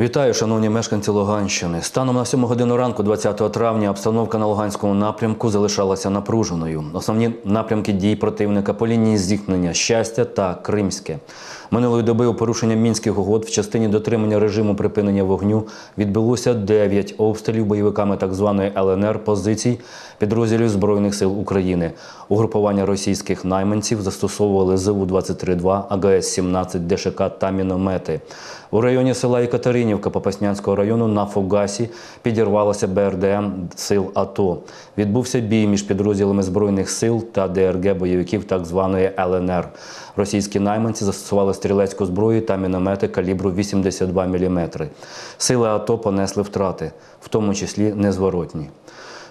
Вітаю, шановні мешканці Луганщини. Станом на 7 годину ранку, 20 травня, обстановка на Луганському напрямку залишалася напруженою. Основні напрямки дій противника по лінії зіткнення щастя та Кримське. Минулої доби у порушення мінських угод в частині дотримання режиму припинення вогню відбулося 9 обстрілів бойовиками так званої ЛНР позицій підрозділів Збройних сил України. Угрупування російських найманців застосовували ЗУ-23-2, АГС-17, ДШК та міномети. У районі села Екатеринівка Попаснянського району на Фугасі підірвалося БРДМ сил АТО. Відбувся бій між підрозділами Збройних сил та ДРГ бойовиків так званої ЛНР. Російські найманці застосували стрілецьку зброю та міномети калібру 82 мм. Сили АТО понесли втрати, в тому числі незворотні.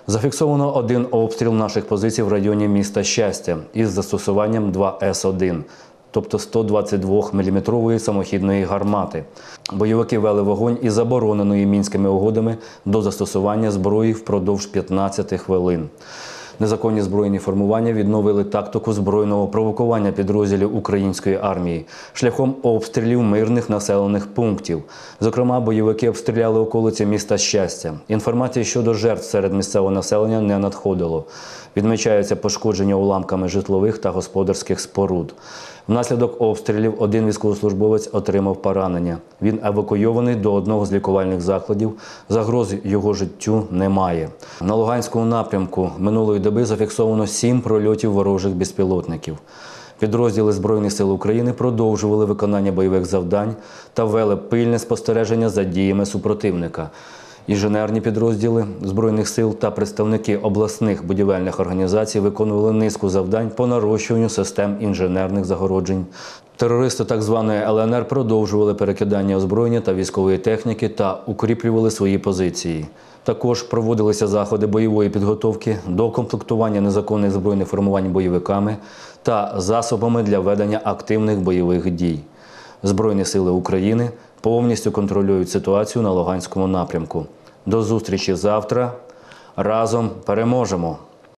Зафіксовано один обстріл наших позицій в районі міста Щастя із застосуванням 2С1, тобто 122-мм самохідної гармати. Бойовики вели вогонь із забороненої мінськими угодами до застосування зброї впродовж 15 хвилин. Незаконні збройні формування відновили тактику збройного провокування підрозділів української армії шляхом обстрілів мирних населених пунктів. Зокрема, бойовики обстріляли околиці міста Щастя. Інформації щодо жертв серед місцевого населення не надходило. Відмічаються пошкодження уламками житлових та господарських споруд. Внаслідок обстрілів один військовослужбовець отримав поранення. Він евакуйований до одного з лікувальних закладів. Загроз його життю немає. На Луганському напрямку минулої доби зафіксовано сім прольотів ворожих безпілотників. Підрозділи Збройних сил України продовжували виконання бойових завдань та вели пильне спостереження за діями супротивника. Інженерні підрозділи збройних сил та представники обласних будівельних організацій виконували низку завдань по нарощуванню систем інженерних загороджень. Терористи так званої ЛНР продовжували перекидання озброєння та військової техніки та укріплювали свої позиції. Також проводилися заходи бойової підготовки до комплектування незаконних збройних формувань бойовиками та засобами для ведення активних бойових дій. Збройні сили України повністю контролюють ситуацію на Луганському напрямку. До зустрічі завтра. Разом переможемо!